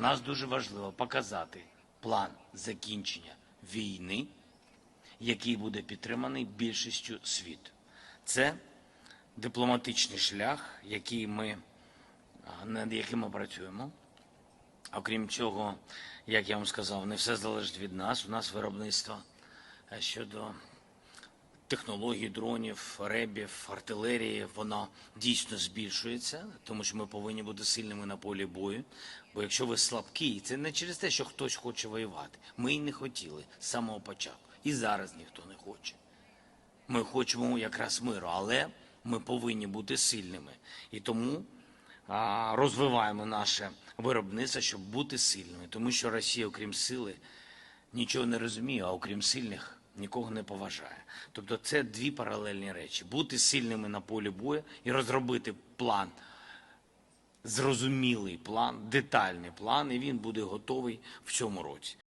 Нас дуже важливо показати план закінчення війни, який буде підтриманий більшістю світу. Це дипломатичний шлях, який ми, над яким ми працюємо. Окрім цього, як я вам сказав, не все залежить від нас. У нас виробництво е, щодо технологій дронів, ребів, артилерії, воно дійсно збільшується, тому що ми повинні бути сильними на полі бою. Бо якщо ви слабкі, це не через те, що хтось хоче воювати. Ми і не хотіли з самого початку. І зараз ніхто не хоче. Ми хочемо якраз миру, але ми повинні бути сильними. І тому розвиваємо наше виробництво, щоб бути сильними. Тому що Росія, окрім сили, нічого не розуміє, а окрім сильних нікого не поважає. Тобто це дві паралельні речі: бути сильними на полі бою і розробити план, зрозумілий план, детальний план, і він буде готовий в цьому році.